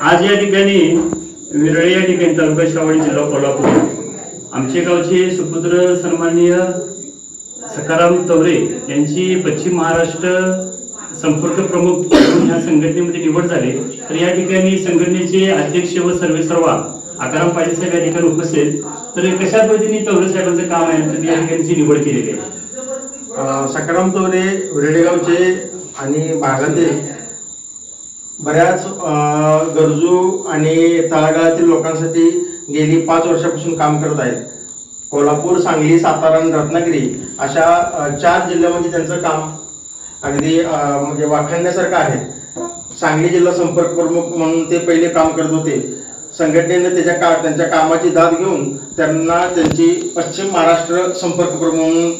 आज या ठिकाणी विरळे या ठिकाणी तालुका श्रावणी जिल्हा कोल्हापूर. आमचे गावचे सुपुत्र सन्माननीय सखाराम तवरे यांची पश्चिम महाराष्ट्र संपर्क प्रमुख म्हणून ह्या संघटनेमध्ये निवड झाली. तर या ठिकाणी संघटनेचे अध्यक्ष व सर्वेसर्वा आकाराम पाटील साहेब या ठिकाणी उपस्थित. तर कशा पद्धतीने तवरे साहेबांचं काम आहे? तर या ठिकाणची निवड केलेली आहे. सकाराम सखाराम तोरे आणि भागातील बऱ्याच गरजू आणि तळागाळातील लोकांसाठी गेली पाच वर्षापासून काम करत आहेत. कोल्हापूर सांगली सातारा आणि रत्नागिरी अशा चार जिल्ह्यामध्ये त्यांचं काम अगदी म्हणजे वाखाणण्यासारखं आहे. सांगली जिल्हा संपर्क प्रमुख म्हणून ते पहिले काम करत होते. संघटनेने त्याच्या का त्यांच्या कामाची दाद घेऊन त्यांना त्यांची पश्चिम महाराष्ट्र संपर्क प्रमुख म्हणून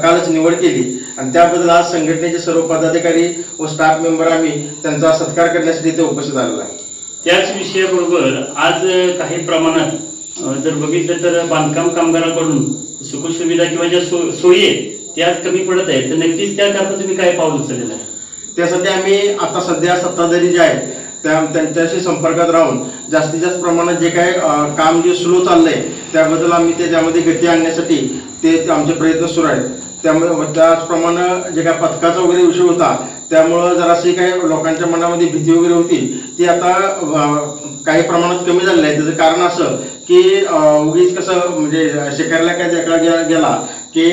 कालच निवड केली. आणि त्याबद्दल आज संघटनेचे सर्व पदाधिकारी व स्टाफ मेंबर आम्ही त्यांचा सत्कार करण्यासाठी इथे उपस्थित आलेलो आहे. त्याच विषयाबरोबर आज काही प्रमाणात जर बघितलं तर बांधकाम कामगाराकडून सुखसुविधा किंवा ज्या सो- सोयी आहेत त्या आज कमी पडत आहेत. तर नक्कीच त्याकरता तुम्ही काय पाऊल उचललेलं आहे? त्यासाठी आम्ही आता सध्या सत्ताधारी जे आहेत त्या त्यांच्याशी संपर्कात राहून जास्तीत जास्त प्रमाणात जे काय काम जे स्लो चाललंय त्याबद्दल आम्ही ते त्यामध्ये गती आणण्यासाठी ते आमचे प्रयत्न सुरू आहेत. त्यामुळे त्याचप्रमाणे जे काय पथकाचा वगैरे विषय होता त्यामुळं जराशी काही लोकांच्या मनामध्ये भीती वगैरे होती. ती आता काही प्रमाणात कमी झालेली आहे. त्याचं कारण असं की उगीच कसं म्हणजे शिकायला काय देखला गेला की